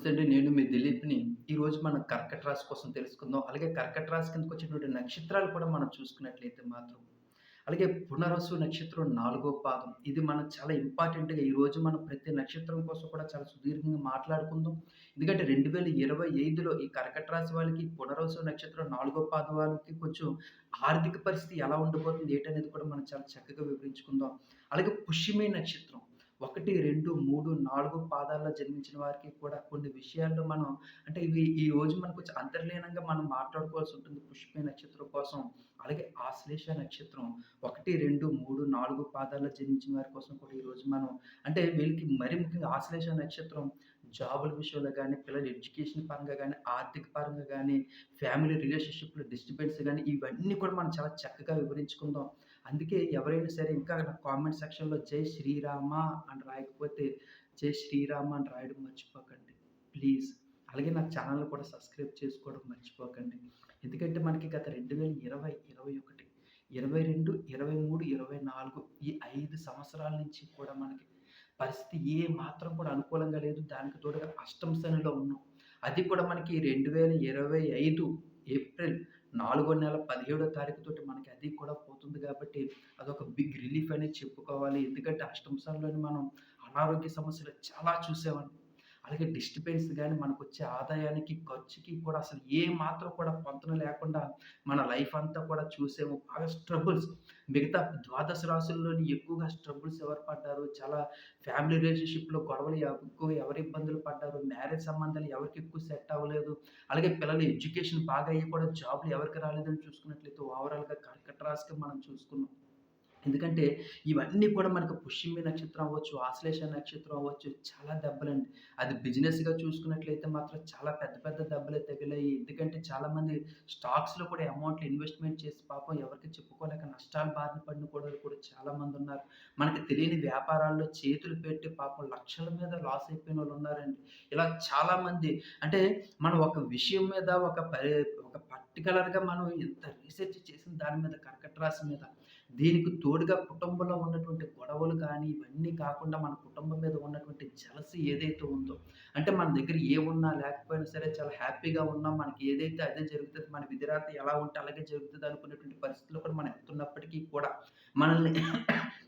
నమస్తే అండి. నేను మీ దిలీప్‌ని. ఈరోజు మనం కర్కట రాశి కోసం తెలుసుకుందాం. అలాగే కర్కట రాశి కిందకు వచ్చినటువంటి నక్షత్రాలు కూడా మనం చూసుకున్నట్లయితే మాత్రం, అలాగే పునరసు నక్షత్రం నాలుగో పాదం. ఇది మనం చాలా ఇంపార్టెంట్‌గా ఈరోజు మనం ప్రతి నక్షత్రం కోసం కూడా చాలా సుదీర్ఘంగా మాట్లాడుకుందాం. ఎందుకంటే 2025లో ఈ కర్కట రాశి వాళ్ళకి పునరసు నక్షత్రం నాలుగో పాదం వాళ్ళకి కొంచెం ఆర్థిక పరిస్థితి ఎలా ఉండబోతుంది ఏంటనేది కూడా మనం చాలా చక్కగా వివరించుకుందాం. అలాగే పుష్యమే నక్షత్రం 1, 2, 3, 4 పాదాల్లో జన్మించిన వారికి కూడా కొన్ని విషయాల్లో మనం అంటే ఇవి ఈ రోజు మనకు కొంచెం అంతర్లీనంగా మనం మాట్లాడుకోవాల్సి ఉంటుంది పుష్పే నక్షత్రం కోసం. అలాగే ఆశ్లేష నక్షత్రం 1, 2, 3, 4 పాదాల్లో జన్మించిన వారి కోసం కూడా ఈరోజు మనం అంటే వీళ్ళకి మరి ముఖ్యంగా ఆశ్లేష నక్షత్రం జాబుల విషయంలో కానీ పిల్లల ఎడ్యుకేషన్ పరంగా కానీ ఆర్థిక పరంగా కానీ ఫ్యామిలీ రిలేషన్‌షిప్‌లో డిస్టర్బెన్స్ కానీ ఇవన్నీ కూడా మనం చాలా చక్కగా వివరించుకుందాం. అందుకే ఎవరైనా సరే ఇంకా కామెంట్ సెక్షన్‌లో జై శ్రీరామ అని రాయకపోతే, జై శ్రీరామ అని రాయడం మర్చిపోకండి. ప్లీజ్. అలాగే నా ఛానల్ కూడా సబ్స్క్రైబ్ చేసుకోవడం మర్చిపోకండి. ఎందుకంటే మనకి గత 2020, 21, 22, 23, 24 ఈ ఐదు సంవత్సరాల నుంచి కూడా మనకి పరిస్థితి ఏ మాత్రం కూడా అనుకూలంగా లేదు. దానికి తోడుగా అష్టం శనిలో ఉన్నాం. అది కూడా మనకి 2025 ఏప్రిల్ నాలుగో నెల 17 తారీఖు తోటి మనకి అది కూడా పోతుంది కాబట్టి అదొక బిగ్ రిలీఫ్ అనేది చెప్పుకోవాలి. ఎందుకంటే అష్టంశాల్లోని మనం అనారోగ్య సమస్యలు చాలా చూసామండి. అలాగే డిస్టర్బెన్స్ మనకు వచ్చే ఆదాయానికి, ఖర్చుకి కూడా అసలు ఏ మాత్రం కూడా పొంతన లేకుండా మన లైఫ్ అంతా కూడా చూసాము. బాగా స్ట్రగుల్స్ మిగతా ద్వాదశ రాశుల్లోని ఎక్కువగా స్ట్రగుల్స్ ఎవరు పడ్డారు? చాలా ఫ్యామిలీ రిలేషన్‌షిప్‌లో గొడవలు ఎక్కువ ఎవరు ఇబ్బందులు పడ్డారు? మ్యారేజ్ సంబంధాలు ఎవరికి ఎక్కువ సెట్ అవ్వలేదు? అలాగే పిల్లలు ఎడ్యుకేషన్ బాగా అయ్యి కూడా జాబ్‌లు ఎవరికి రాలేదని చూసుకున్నట్లయితే ఓవరాల్‌గా కర్కట రాశికి మనం చూసుకున్నాం. ఎందుకంటే ఇవన్నీ కూడా మనకు పుష్యమి నక్షత్రం అవ్వచ్చు, ఆశ్లేష నక్షత్రం అవ్వచ్చు చాలా దెబ్బలండి. అది బిజినెస్‌గా చూసుకున్నట్లయితే మాత్రం చాలా పెద్ద పెద్ద దెబ్బలే తగిలాయి. ఎందుకంటే చాలామంది స్టాక్స్‌లో కూడా అమౌంట్లు ఇన్వెస్ట్‌మెంట్ చేసి పాపం ఎవరికి చెప్పుకోలేక నష్టాల బారిన పడిన కూడా కూడా చాలామంది ఉన్నారు మనకు తెలియని వ్యాపారాల్లో చేతులు పెట్టి పాపం లక్షల మీద లాస్ అయిపోయిన వాళ్ళు ఉన్నారండి. ఇలా చాలామంది అంటే మనం ఒక విషయం మీద ఒక పరి ఒక పర్టికులర్గా మనం ఎంత రీసెర్చ్ చేసిన దాని మీద కర్కట రాశి మీద దీనికి తోడుగా కుటుంబంలో ఉన్నటువంటి గొడవలు కానీ, ఇవన్నీ కాకుండా మన కుటుంబం మీద ఉన్నటువంటి జలసి ఏదైతే ఉందో, అంటే మన దగ్గర ఏమున్నా లేకపోయినా సరే చాలా హ్యాపీగా ఉన్నాం. మనకి ఏదైతే అదే జరుగుతుంది మన విధిరాత ఎలా ఉంటే అలాగే జరుగుతుంది అనుకునేటువంటి పరిస్థితుల్లో కూడా మనం ఎత్తున్నప్పటికీ కూడా మనల్ని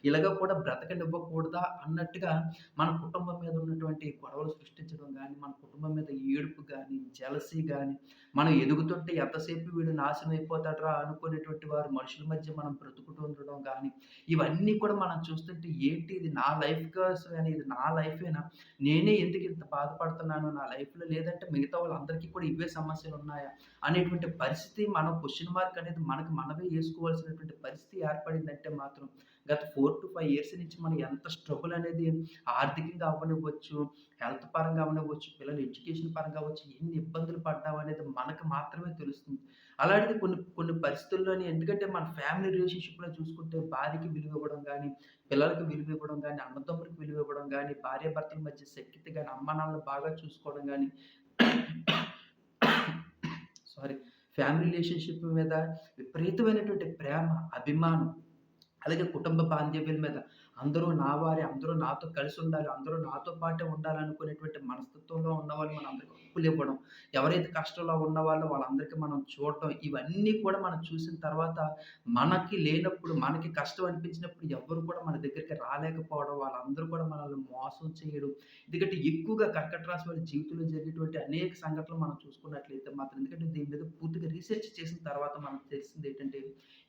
ఇలాగ కూడా బ్రతకనివ్వకూడదా అన్నట్టుగా మన కుటుంబం మీద ఉన్నటువంటి గొడవలు సృష్టించడం కానీ మన కుటుంబం మీద ఏడుపు కానీ జలసి కానీ మనం ఎదుగుతుంటే ఎంతసేపు వీడు నాశనం అయిపోతాడురా అనుకునేటువంటి వారు మనుషుల మధ్య మనం బ్రతుకుతుంది ఉండడం కానీ ఇవన్నీ కూడా మనం చూస్తుంటే ఏంటి ఇది నా లైఫ్ కోసమేనా? ఇది నా లైఫేనా? నేనే ఎందుకు ఇంత బాధపడుతున్నాను నా లైఫ్‌లో లేదంటే మిగతా వాళ్ళందరికీ కూడా ఇవే సమస్యలు ఉన్నాయా అనేటువంటి పరిస్థితి మనం క్వశ్చన్ మార్క్ అనేది మనకు మనమే వేసుకోవాల్సినటువంటి పరిస్థితి ఏర్పడిందంటే మాత్రం గత 4-5 ఇయర్స్ నుంచి మనం ఎంత స్ట్రగుల్ అనేది ఆర్థికంగా అవ్వనివ్వచ్చు, హెల్త్ పరంగా అవ్వనివ్వచ్చు, పిల్లల ఎడ్యుకేషన్ పరంగా అవ్వచ్చు, ఎన్ని ఇబ్బందులు పడ్డామనేది మనకు మాత్రమే తెలుస్తుంది. అలాంటిది కొన్ని కొన్ని పరిస్థితుల్లోని ఎందుకంటే మన ఫ్యామిలీ రిలేషన్‌షిప్‌లో చూసుకుంటే భార్యకి విలువ ఇవ్వడం కానీ పిల్లలకు విలువ ఇవ్వడం కానీ అన్నదమ్ములకు విలువ ఇవ్వడం గానీ, భార్యాభర్తల మధ్య శక్తితో కానీ అమ్మ అమ్మానాన్నలని బాగా చూసుకోవడం కానీ సారీ ఫ్యామిలీ రిలేషన్‌షిప్ మీద విపరీతమైనటువంటి ప్రేమ, అభిమానం అలాగే కుటుంబ బాంధవ్యుల మీద అందరూ నా వారి అందరూ నాతో కలిసి ఉండాలి, అందరూ నాతో పాటే ఉండాలనుకునేటువంటి మనస్తత్వంలో ఉన్నవాళ్ళు మనందరికి ఇవ్వడం ఎవరైతే కష్టంలో ఉన్నవాళ్ళో వాళ్ళందరికీ మనం చూడటం, ఇవన్నీ కూడా మనం చూసిన తర్వాత మనకి లేనప్పుడు, మనకి కష్టం అనిపించినప్పుడు ఎవ్వరు కూడా మన దగ్గరికి రాలేకపోవడం, వాళ్ళందరూ కూడా మనల్ని మోసం చేయడం, ఎందుకంటే ఎక్కువగా కర్కట రాశి వారి జీవితంలో జరిగేటువంటి అనేక సంఘటనలు మనం చూసుకున్నట్లయితే మాత్రం ఎందుకంటే దీని మీద పూర్తిగా రీసెర్చ్ చేసిన తర్వాత మనకు తెలిసింది ఏంటంటే,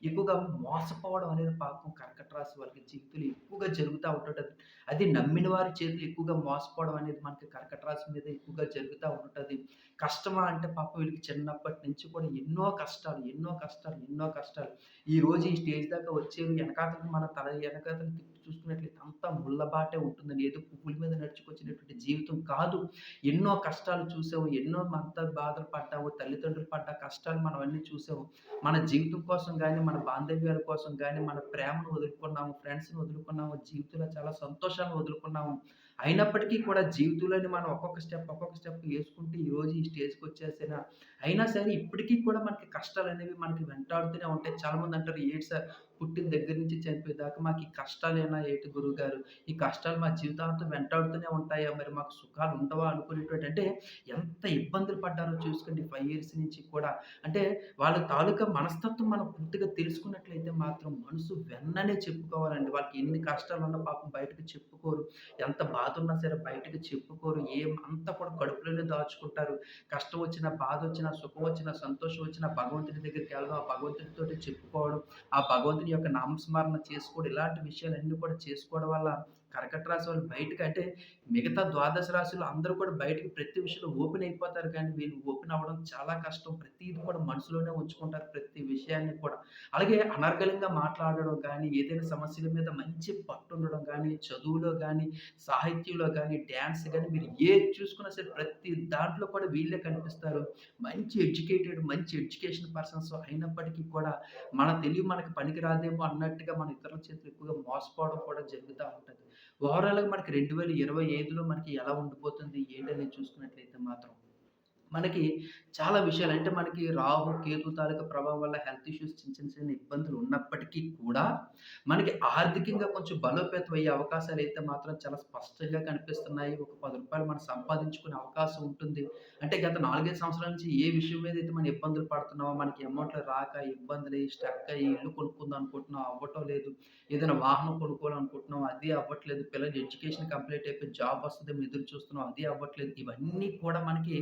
ఎక్కువగా మోసపోవడం అనేది పాపం కర్కట రాశి వాళ్ళకి జీవితంలో ఎక్కువగా జరుగుతా ఉంటుంటది. అది నమ్మిన వారి చేతిలో ఎక్కువగా మోసపోవడం అనేది మనకి కర్కట రాశి మీద ఎక్కువగా జరుగుతా ఉంటది. కష్టమా అంటే పాప వీళ్ళకి చిన్నప్పటి నుంచి కూడా ఎన్నో కష్టాలు, ఎన్నో కష్టాలు, ఎన్నో కష్టాలు. ఈ రోజు ఈ స్టేజ్ దాకా వచ్చే వెనకాతలకి మన తల వెనకాతలు చూసుకున్నట్లయితే అంతా ముళ్ళబాటే ఉంటుందని ఏదో పువ్వుల మీద నడుచుకొచ్చినటువంటి జీవితం కాదు. ఎన్నో కష్టాలు చూసాము. ఎన్నో మత బాధలు పడ్డావు తల్లిదండ్రులు పడ్డ కష్టాలు మనం అన్నీ చూసాము. మన జీవితం కోసం కానీ మన బాంధవ్యాల కోసం కానీ మన ప్రేమను వదులుకున్నాము, ఫ్రెండ్స్‌ని వదులుకున్నాము, జీవితంలో చాలా సంతోషాన్ని వదులుకున్నాము. అయినప్పటికీ కూడా జీవితంలోని మనం ఒక్కొక్క స్టెప్, ఒక్కొక్క స్టెప్ వేసుకుంటే ఈరోజు ఈ స్టేజ్‌కొచ్చేసినా అయినా సరే ఇప్పటికీ కూడా మనకి కష్టాలు అనేవి మనకి వెంటాడుతూనే ఉంటాయి. చాలామంది అంటారు ఏంటి సార్ పుట్టిన దగ్గర నుంచి చనిపోయేదాకా మాకు ఈ కష్టాలేనా ఏటి గురువు గారు ఈ కష్టాలు మా జీవితాంతం వెంటాడుతూనే ఉంటాయా? మరి మాకు సుఖాలు ఉండవా? అనుకునేటువంటి అంటే ఎంత ఇబ్బందులు పడ్డారో చూసుకోండి ఫైవ్ ఇయర్స్ నుంచి కూడా. అంటే వాళ్ళ తాలూకా మనస్తత్వం మనం పూర్తిగా తెలుసుకున్నట్లయితే మాత్రం మనసు వెన్ననే చెప్పుకోవాలండి. వాళ్ళకి ఎన్ని కష్టాలు ఉన్నా పాపం బయటకి చెప్పుకోరు. ఎంత బాధ ఉన్నా సరే బయటకి చెప్పుకోరు. ఏం అంతా కూడా కడుపులోనే దాచుకుంటారు. కష్టం వచ్చినా, బాధ వచ్చినా సుఖం వచ్చినా, సంతోషం వచ్చినా భగవంతుడి దగ్గరికి వెళ్ళడం ఆ భగవంతుడితో చెప్పుకోవడం, ఆ భగవంతుని యొక్క నామస్మరణ చేసుకోవడం, ఇలాంటి విషయాలన్నీ కూడా చేసుకోవడం వల్ల కర్కట రాశి వాళ్ళు బయటకు అంటే మిగతా ద్వాదశ రాశులు అందరూ కూడా బయటకి ప్రతి విషయంలో ఓపెన్ అయిపోతారు కానీ వీళ్ళు ఓపెన్ అవ్వడం చాలా కష్టం. ప్రతీది కూడా మనసులోనే ఉంచుకుంటారు ప్రతి విషయాన్ని కూడా. అలాగే అనర్గళంగా మాట్లాడడం గానీ, ఏదైనా సమస్యల మీద మంచి పట్టుండడం గానీ, చదువులో గానీ, సాహిత్యంలో గానీ, డాన్స్ గానీ మీరు ఏది చూసుకున్నా సరే ప్రతి దాంట్లో కూడా వీళ్ళే కనిపిస్తారు. మంచి ఎడ్యుకేటెడ్, మంచి ఎడ్యుకేషన్ పర్సన్స్ అయినప్పటికీ కూడా మన తెలివి మనకి పనికిరాదేమో అన్నట్టుగా మన ఇతరుల చేతులు ఎక్కువగా మోసపోవడం కూడా జరుగుతా ఉంటది. ఓవరాల్‌గా మనకి 2025లో మనకి ఎలా ఉండిపోతుంది ఏంటనేది చూసుకున్నట్లయితే మాత్రం మనకి చాలా విషయాలు అంటే మనకి రాహు, కేతు తాలూకా ప్రభావం వల్ల హెల్త్ ఇష్యూస్ చిన్న చిన్న చిన్న ఇబ్బందులు ఉన్నప్పటికీ కూడా, మనకి ఆర్థికంగా కొంచెం బలోపేతం అయ్యే అవకాశాలు అయితే మాత్రం చాలా స్పష్టంగా కనిపిస్తున్నాయి. ఒక పది రూపాయలు మనం సంపాదించుకునే అవకాశం ఉంటుంది. అంటే గత 4, 5 సంవత్సరాల నుంచి ఏ విషయం మీద అయితే మనం ఇబ్బందులు పడుతున్నామో, మనకి అమౌంట్‌లు రాక ఇబ్బందులు స్టక్ అయ్యి ఇల్లు కొనుక్కుందాం అనుకుంటున్నాం అవ్వటం లేదు. ఏదైనా వాహనం కొనుక్కోవాలనుకుంటున్నాం అది అవ్వట్లేదు. పిల్లల ఎడ్యుకేషన్ కంప్లీట్ అయిపోయి జాబ్ వస్తుంది ఎదురు చూస్తున్నాం అది అవ్వట్లేదు. ఇవన్నీ కూడా మనకి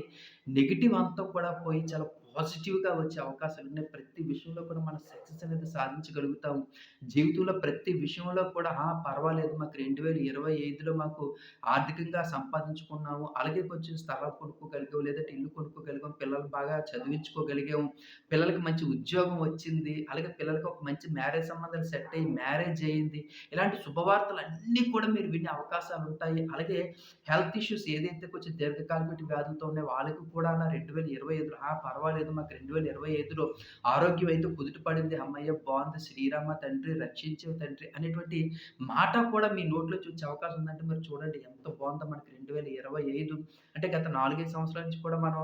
నెగిటివ్ అంతా కూడా పోయి చాలా పాజిటివ్‌గా వచ్చే అవకాశాలు ఉన్నాయి ప్రతి విషయంలో కూడా మనం సక్సెస్ అనేది సాధించగలుగుతాము. జీవితంలో ప్రతి విషయంలో కూడా ఆ! పర్వాలేదు మాకు 2025లో మాకు ఆర్థికంగా సంపాదించుకున్నాము. అలాగే కొంచెం స్థలం కొనుక్కోగలిగాం. లేదంటే ఇల్లు కొనుక్కోగలిగాం. పిల్లలు బాగా చదివించుకోగలిగాము. పిల్లలకి మంచి ఉద్యోగం వచ్చింది. అలాగే పిల్లలకి ఒక మంచి మ్యారేజ్ సంబంధాలు సెట్ అయ్యి మ్యారేజ్ అయింది. ఇలాంటి శుభవార్తలు అన్నీ కూడా మీరు వినే అవకాశాలు ఉంటాయి అలాగే హెల్త్ ఇష్యూస్ ఏదైతే కొంచెం దీర్ఘకాలిక వ్యాధులతో ఉన్నాయో వాళ్ళకి కూడా నా 2025లో ఆ! పర్వాలేదు మాకు 2025లో ఆరోగ్యం అయితే కుదుటపడింది. అమ్మయ్య బాగుంది. శ్రీరామ తండ్రి రక్షించే తండ్రి అనేటువంటి మాట కూడా మీ నోట్లోంచి వచ్చే అవకాశం ఉందంటే మరి చూడండి. ఎంత బాగుందో మనకి 2025 అంటే గత 4, 5 సంవత్సరాల నుంచి కూడా మనం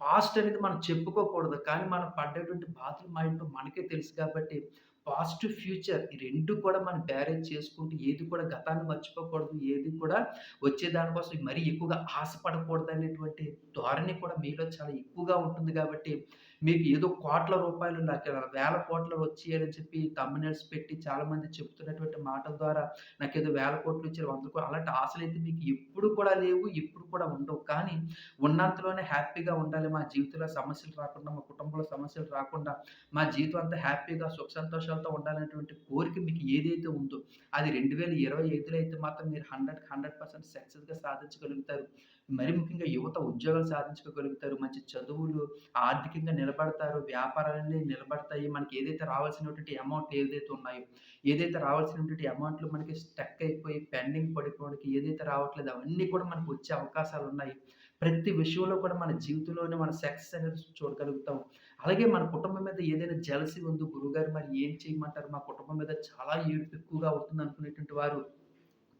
పాస్ట్ అనేది మనం చెప్పుకోకూడదు. కానీ మనం పడ్డటువంటి బాధలు ఇంట్లో మనకే తెలుసు కాబట్టి పాస్ట్, ఫ్యూచర్ ఈ రెండు కూడా మనం బ్యారేజ్ చేసుకుంటూ ఏది కూడా గతాన్ని మర్చిపోకూడదు. ఏది కూడా వచ్చే దానికోసం మరీ ఎక్కువగా ఆశపడకూడదనేటువంటి ధోరణి కూడా మీలో చాలా ఎక్కువగా ఉంటుంది కాబట్టి, మీకు ఏదో కోట్ల రూపాయలు నాకు వేల కోట్లు వచ్చాయని చెప్పి థంబ్‌నెయిల్స్ పెట్టి చాలామంది చెప్తున్నటువంటి మాటల ద్వారా నాకు ఏదో వేల కోట్లు ఇచ్చారు వంద కోట్లు అలాంటి ఆశలైతే మీకు ఎప్పుడు కూడా లేవు. ఎప్పుడు కూడా ఉండవు. కానీ ఉన్నంతలోనే హ్యాపీగా ఉండాలి. మా జీవితంలో సమస్యలు రాకుండా, మా కుటుంబంలో సమస్యలు రాకుండా, మా జీవితం అంతా హ్యాపీగా సుఖ సంతోషాలతో ఉండాలనేటువంటి కోరిక మీకు ఏదైతే ఉందో, అది 2025లో అయితే మాత్రం మీరు 100కి 100% సక్సెస్‌గా సాధించగలుగుతారు. మరి ముఖ్యంగా యువత ఉద్యోగాలు సాధించుకోగలుగుతారు. మంచి చదువులు, ఆర్థికంగా నిలబడతారు. వ్యాపారాలన్నీ నిలబడతాయి. మనకి ఏదైతే రావాల్సినటువంటి అమౌంట్ ఏదైతే ఉన్నాయో, ఏదైతే రావాల్సినటువంటి అమౌంట్‌లు మనకి స్టక్ అయిపోయి పెండింగ్ పడిపోవడానికి ఏదైతే రావట్లేదు అవన్నీ కూడా మనకు వచ్చే అవకాశాలు ఉన్నాయి ప్రతి విషయంలో కూడా మన జీవితంలోనే మన సక్సెస్ అనేది చూడగలుగుతాం. అలాగే మన కుటుంబం మీద ఏదైనా జలసి ఉందో గురువుగారు మరి ఏం చేయమంటారు? మా కుటుంబం మీద చాలా ఎక్కువగా అవుతుంది అనుకునేటువంటి వారు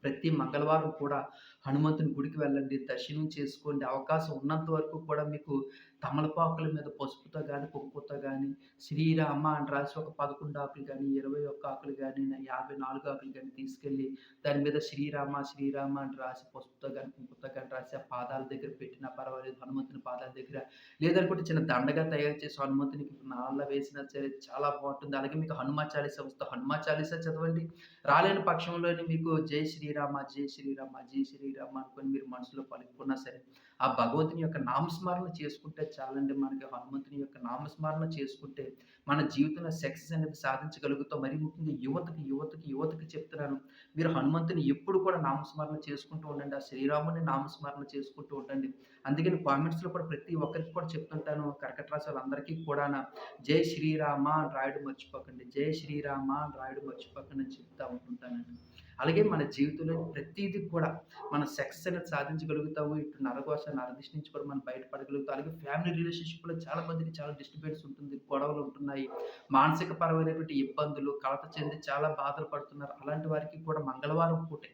ప్రతి మంగళవారం కూడా హనుమంతుని గుడికి వెళ్ళండి. దర్శనం చేసుకోండి. అవకాశం ఉన్నంత వరకు కూడా మీకు తమలపాకుల మీద పసుపుతో కానీ కుంకుమతో కానీ శ్రీరామ అని రాసి ఒక 11 ఆకులు కానీ ఇరవై ఒక్క ఆకులు కానీ యాభై నాలుగు ఆకులు కానీ తీసుకెళ్ళి దాని మీద శ్రీరామ, శ్రీరామ అని రాసి పసుపుతో కానీ కుంకుమతో కానీ రాసి ఆ పాదాల దగ్గర పెట్టినా పర్వాలేదు. హనుమంతుని పాదాల దగ్గర లేదనుకుంటే చిన్న దండగా తయారు చేసి హనుమంతునికి నాళ్ళ వేసినా సరే చాలా బాగుంటుంది అలాగే మీకు హనుమ చాలీసా వస్తే హనుమ చాలీసా చదవండి. రాలేని పక్షంలోనే మీకు జై శ్రీరామ, జై శ్రీరామ, జై శ్రీరామ అనుకోని మీరు మనసులో పలుకున్నా సరే, ఆ భగవంతుని యొక్క నామస్మరణ చేసుకుంటే చాలండి. మనకి హనుమంతుని యొక్క నామస్మరణ చేసుకుంటే మన జీవితంలో సక్సెస్ అనేది సాధించగలుగుతాం. మరి ముఖ్యంగా యువతకి, యువతకి, యువతకి చెప్తున్నాను. మీరు హనుమంతుని ఎప్పుడు కూడా నామస్మరణ చేసుకుంటూ ఉండండి. ఆ శ్రీరాముని నామస్మరణ చేసుకుంటూ ఉండండి. అందుకని కామెంట్స్‌లో కూడా ప్రతి ఒక్కరికి కూడా చెప్తుంటాను. కర్కట రాశి వాళ్ళందరికీ కూడాన జై శ్రీరామ అని రాయడం మర్చిపోకండి. జై శ్రీరామ అని రాయడం మర్చిపోకండి అని చెప్తా ఉంటుంటానండి. అలాగే మన జీవితంలో ప్రతీది కూడా మన సెక్స్ అనేది సాధించగలుగుతాము. ఇటు నరఘోష, నరదిష్టి నుంచి కూడా మనం బయటపడగలుగుతాం. అలాగే ఫ్యామిలీ రిలేషన్‌షిప్‌లో చాలా మందికి చాలా డిస్టర్బెన్స్ ఉంటుంది. గొడవలు ఉంటున్నాయి. మానసిక పరమైనటువంటి ఇబ్బందులు, కలత చెంది చాలా బాధలు పడుతున్నారు. అలాంటి వారికి కూడా మంగళవారం పూటే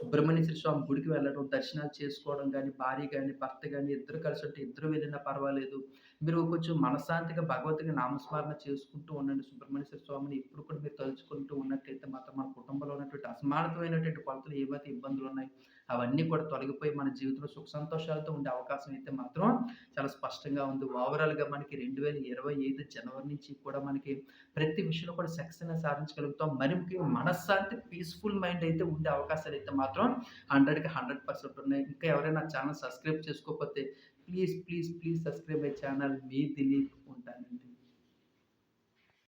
సుబ్రహ్మణ్యేశ్వర స్వామి గుడికి వెళ్ళడం, దర్శనాలు చేసుకోవడం కానీ భార్య కానీ భర్త కానీ ఇద్దరు కలిసుంటే ఇద్దరు వెళ్ళినా పర్వాలేదు. మీరు కొంచెం మనశ్శాంతిగా భగవంతుని నామస్మరణ చేసుకుంటూ ఉండండి. సుబ్రహ్మణ్యేశ్వర స్వామిని ఇప్పుడు కూడా మీరు తలుచుకుంటూ ఉన్నట్టయితే మాత్రం మన కుటుంబంలో ఉన్నటువంటి అసమానతమైనటువంటి కొలతలు ఏవైతే ఇబ్బందులున్నాయి, అవన్నీ కూడా తొలగిపోయి మన జీవితంలో సుఖ సంతోషాలతో ఉండే అవకాశం అయితే మాత్రం చాలా స్పష్టంగా ఉంది. ఓవరాల్‌గా మనకి 2025 జనవరి నుంచి కూడా మనకి ప్రతి విషయంలో కూడా సక్సెస్ సాధించగలుగుతాం. మరి మనశ్శాంతి, పీస్‌ఫుల్ మైండ్ అయితే ఉండే అవకాశాలు అయితే మాత్రం 100కి 100% ఉన్నాయి. ఇంకా ఎవరైనా ఛానల్ సబ్స్క్రైబ్ చేసుకోకపోతే please, please, please subscribe my channel. మీ దిలీప్ ఉంటానండి.